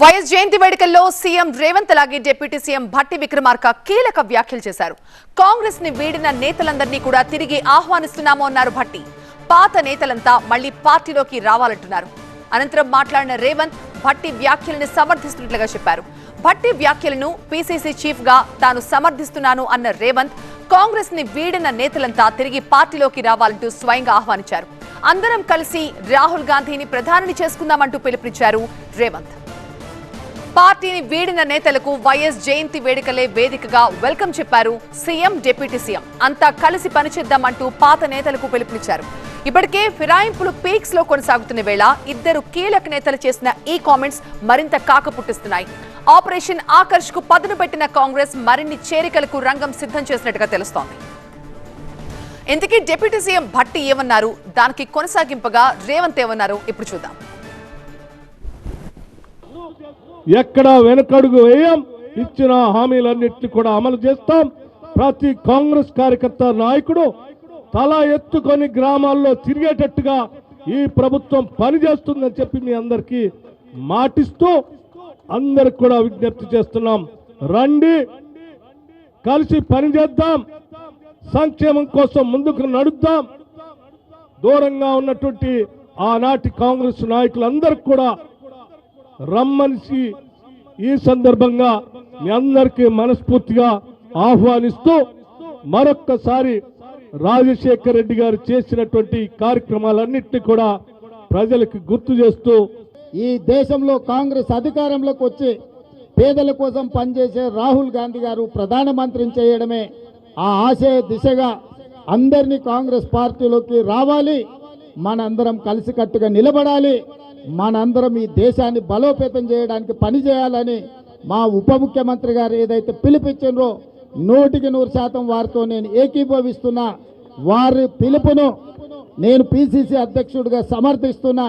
YS జయంతి వేడుకల్లో CM Revanth అలాగే deputy CM Bhatti Vikramarka కీలక వ్యాఖ్యలు చేశారు. కాంగ్రెస్ని వీడిన నేతలందరినీ కూడా తిరిగి ఆహ్వానిస్తున్నాము అన్నారు భట్టి. పాత నేతలంతా మళ్ళీ పార్టీలోకి రావాలంటున్నారు. అనంతరం మాట్లాడిన రేవంత్ భట్టి వ్యాఖ్యలను సమర్థిస్తున్నట్లుగా చెప్పారు. భట్టి వ్యాఖ్యలను పీసీసీ చీఫ్గా తాను సమర్థిస్తున్నాను అన్న రేవంత్ కాంగ్రెస్ని వీడిన నేతలంతా తిరిగి పార్టీలోకి రావాలంటూ స్వయంగా ఆహ్వానించారు. అందరం కలిసి రాహుల్ గాంధీని ప్రధానిని చేసుకుందామంటూ పిలుపునిచ్చారు రేవంత్. పార్టీని వీడిన నేతలకు వైఎస్ జయంతి వేడుకలే వేదికగా వెల్కమ్ చెప్పారు సీఎం డిప్యూటీ సీఎం. అంతా కలిసి పనిచేద్దామంటూ పాత నేతలకు పిలుపునిచ్చారు. ఇప్పటికే ఫిరాయింపులు పీక్స్లో కొనసాగుతున్న వేళ ఇద్దరు కీలక నేతలు చేసిన ఈ కామెంట్స్ మరింత కాక పుట్టిస్తున్నాయి ఆపరేషన్ ఆకర్ష్కు పదును పెట్టిన కాంగ్రెస్ మరిన్ని చేరికలకు రంగం సిద్ధం చేసినట్టుగా తెలుస్తోంది. ఇంతకీ డిప్యూటీ సీఎం భట్టి ఏమన్నారు? దానికి కొనసాగింపుగా రేవంత్ ఏమన్నారు? ఇప్పుడు చూద్దాం. ఎక్కడ వెనకడుగు వేయం. ఇచ్చిన హామీలన్నింటినీ కూడా అమలు చేస్తాం. ప్రతి కాంగ్రెస్ కార్యకర్త నాయకుడు తల ఎత్తుకొని గ్రామాల్లో తిరిగేటట్టుగా ఈ ప్రభుత్వం పనిచేస్తుందని చెప్పి మీ అందరికీ మాటిస్తూ అందరికి కూడా విజ్ఞప్తి చేస్తున్నాం. రండి కలిసి పనిచేద్దాం సంక్షేమం కోసం ముందుకు నడుద్దాం. దూరంగా ఉన్నటువంటి ఆనాటి కాంగ్రెస్ నాయకులందరికీ కూడా రమ్మనిసి ఈ సందర్భంగా మీ అందరికీ మనస్ఫూర్తిగా ఆహ్వానిస్తూ మరొక్కసారి రాజశేఖర్ రెడ్డి గారు చేసినటువంటి కార్యక్రమాలన్నింటినీ కూడా ప్రజలకు గుర్తు చేస్తూ ఈ దేశంలో కాంగ్రెస్ అధికారంలోకి వచ్చి పేదల కోసం పనిచేసే రాహుల్ గాంధీ గారు ప్రధానమంత్రిని చేయడమే ఆ ఆశయ దిశగా అందరినీ కాంగ్రెస్ పార్టీలోకి రావాలి. మనందరం కలిసికట్టుగా నిలబడాలి. మనందరం ఈ దేశాన్ని బలోపేతం చేయడానికి పని చేయాలని మా ఉప ముఖ్యమంత్రి గారు ఏదైతే పిలుపిచ్చిండ్రో నూటికి నూరు శాతం వారితో నేను ఏకీభవిస్తున్నా. వారి పిలుపును నేను పిసిసి అధ్యక్షుడిగా సమర్థిస్తున్నా.